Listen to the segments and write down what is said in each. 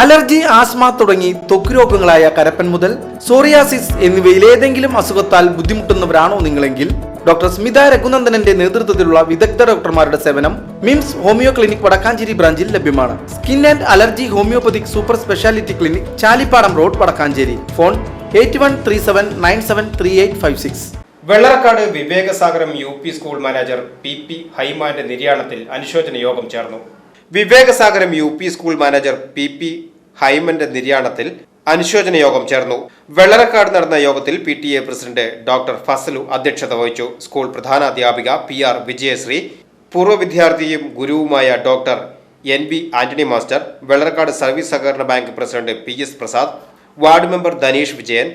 Allergy asthma തുടങ്ങി ത്വക്ക് രോഗങ്ങളായ കരപ്പൻ മുതൽ സോറിയാസിസ് എന്നിവയിൽ ഏതെങ്കിലും അസുഖത്താൽ ബുദ്ധിമുട്ടുന്നവരാണോ നിങ്ങളെങ്കിൽ? ഡോക്ടർ സ്മിത രഘുനന്ദനന്റെ നേതൃത്വത്തിലുള്ള വിദഗ്ധ ഡോക്ടർമാരുടെ സേവനം മിംസ് ഹോമിയോ ക്ലിനിക് വടക്കാഞ്ചേരി ബ്രാഞ്ചിൽ ലഭ്യമാണ്. Skin and allergy homeopathic super speciality clinic Chalippadam road Vadakkanchery. Phone eight one three seven nine seven three eight five six. Vellarakkad Vivekasagaram U P school manager P P ഹൈമാന്റെ നിര്യാണത്തിൽ അനുശോചന യോഗം ചേർന്നു. Vivekasagaram U P school manager P P ഹൈമന്റെ നിര്യാണത്തിൽ അനുശോചന യോഗം ചേർന്നു. വെള്ളറക്കാട് നടന്ന യോഗത്തിൽ P T A president doctor Fazlu അധ്യക്ഷത വഹിച്ചു. സ്കൂൾ പ്രധാനാധ്യാപിക പി ആർ വിജയശ്രീ പൂർവ വിദ്യാർത്ഥിയും ഗുരുവുമായ doctor N B Antony master Vellarakkad service സഹകരണ bank president P S Prasad ward member Dhaneesh Vijayan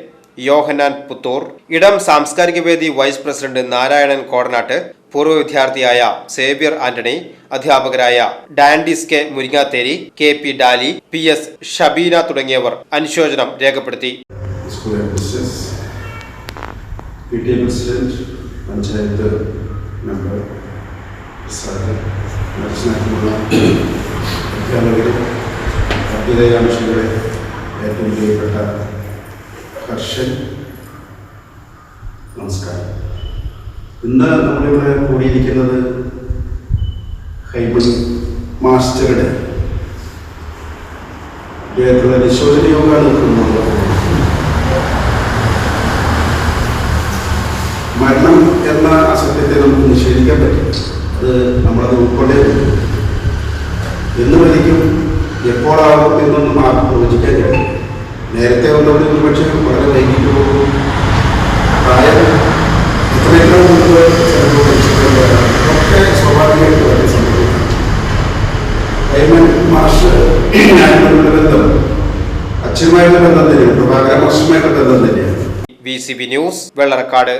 Yohannan Puthur Idam സാംസ്കാരിക വേദി വൈസ് പ്രസിഡന്റ് നാരായണൻ കോടനാട്ട് പൂർവ വിദ്യാർത്ഥിയായ സേവ്യർ ആന്റണി അധ്യാപകരായ Dandis K Muringatheri K P Dolly P S Shabeena തുടങ്ങിയവർ അനുശോചനം രേഖപ്പെടുത്തി. Panchayat member Prasad മനസ്സിലാക്കിയുള്ള അധ്യാപകരെ അഭ്യുദയാംശങ്ങളെ ഏറ്റവും പ്രിയപ്പെട്ട ഹർഷൻ നമസ്കാരം. ഇന്ന് നമ്മളിവിടെ കൂടിയിരിക്കുന്നത് ഹൈബിൾ മാസ്റ്ററുടെ ഇദ്ദേഹത്തിലുള്ള നിശോധന യോഗമാണ് എന്നുള്ളത് മരണം എന്ന അസത്യത്തെ നമുക്ക് നിഷേധിക്കാൻ പറ്റും. അത് നമ്മളത് ഉൾക്കൊണ്ടേ. എന്ന് മരിക്കും എപ്പോഴാകും എന്നൊന്നും ആർക്കും പ്രവചിക്കാൻ കഴിയും നേരത്തെ വന്നവർ ഒരു പക്ഷേ വളരെ വൈകിട്ട് പോകും പ്രായം ഇത്രയെല്ലാം മുമ്പ് ചിലപ്പോൾ മരിച്ചിട്ടുള്ളവരാണ്. ഇതൊക്കെ സ്വാഭാവികമായിട്ട് വളരെ സംഭവിക്കാം ഹൈമൻ മാഷ് ഞാനുമായിട്ടുള്ള ബന്ധം. അച്ഛനുമായിട്ടുള്ള ബന്ധം തന്നെയാണ്. പ്രഭാകര മാഷുമായിട്ടുള്ള ബന്ധം തന്നെയാണ്. V C B news Vellarakkad.